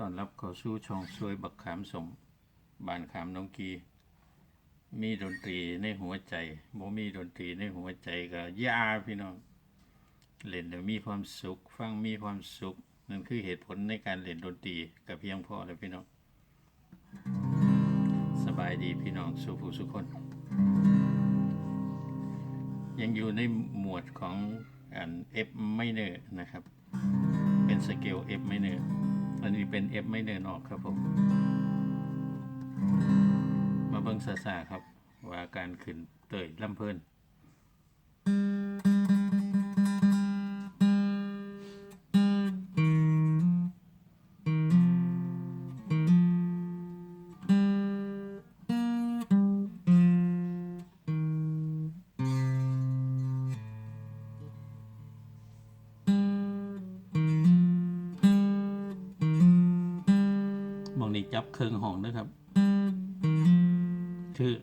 ต้อนรับเข้าสู่ช่องซวยบักขามสมบ้านขามน้องกี มีดนตรีในหัวใจบ่มีดนตรีในหัวใจก็ยาพี่น้องเล่นแล้วมีความสุข ฟังมีความสุขนั่นคือเหตุผลในการเล่นดนตรีก็เพียงพอแล้วพี่น้องสบายดีพี่น้องสุผู้สุคน ยังอยู่ในหมวดของอัน F minor นะครับ เป็นสเกล F minor อันนี้เป็น F ไม่เดินอกครับผม มาเบิ่งซาซาครับ ว่าการขึ้นเตยลำเพลิน จับเครื่องห้องนะครับ คือ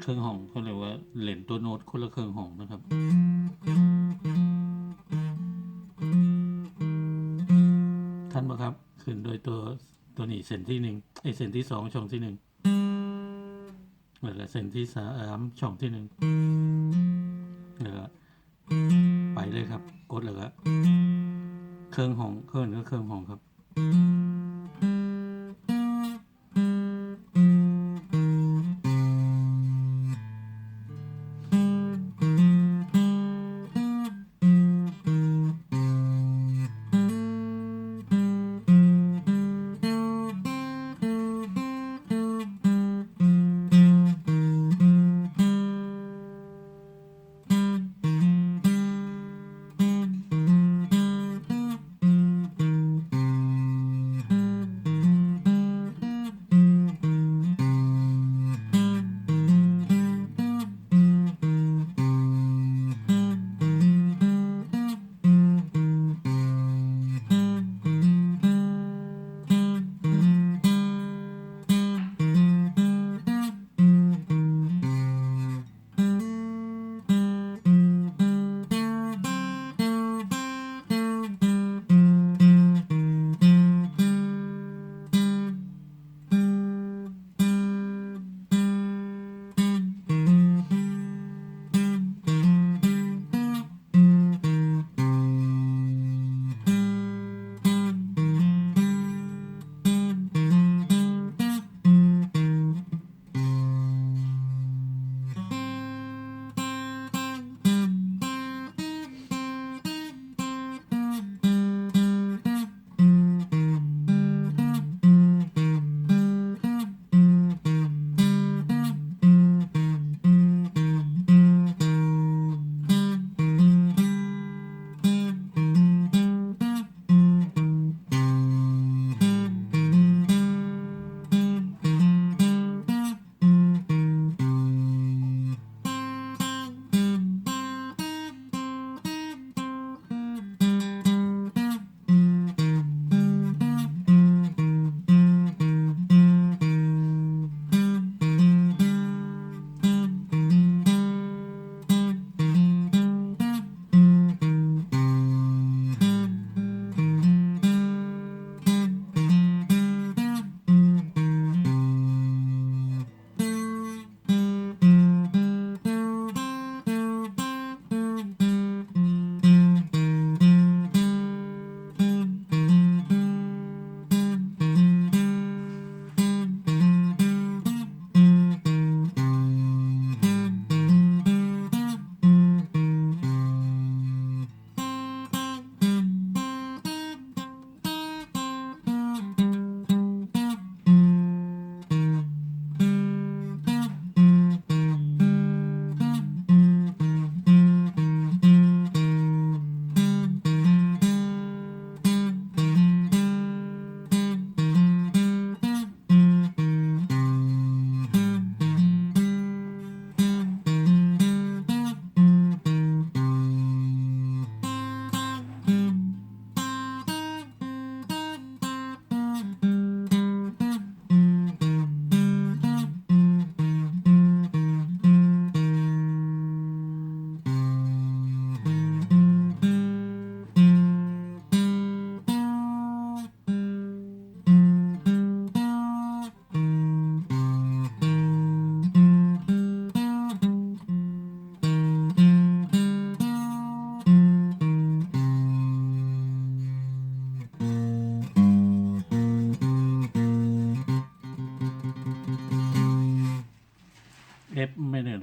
เครื่องห้องเขาเรียกว่าเหล่นตัวโน้ตคนละเครื่องห้องนะครับท่านบ่ครับ ขึ้นโดยตัวตัวนี้เส้นที่หนึ่งไอเส้นที่สองช่องที่หนึ่งแล้วก็เส้นที่สามช่องที่หนึ่ง เลยครับ กดเลยครับเครื่องห้องเครื่องก็เครื่องห้องครับ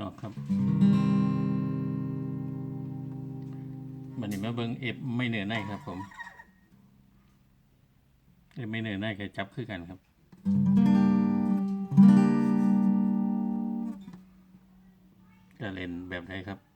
ออกครับมันนี้มาเบิ้ง F ไม่เหนินในครับผมเอฟไม่เหนินในก็จับคือกันครับจะเล่นแบบไหนครับ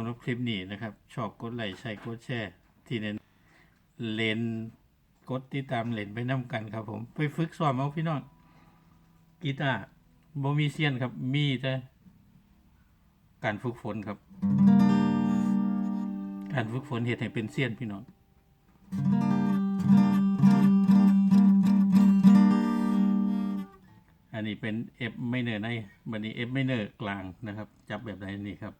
ำหรับคลิปนี้นะครับ ชอบกดไลค์ใช้กดแชร์ ที่เน้นเลนกดติดตามเลนไปน้ำกันครับ ผมไปฝึกซ้อมเอาพี่น้องกีตาร์บ่มีเซียนครับ มีแต่การฝึกฝนครับ การฝึกฝนเหตุให้เป็นเซียนพี่น้องอันนี้เป็น F ไม่เนอร์ในบันนี้ F ไม่เนอร์กลางนะครับ จับแบบไหนนี่ครับ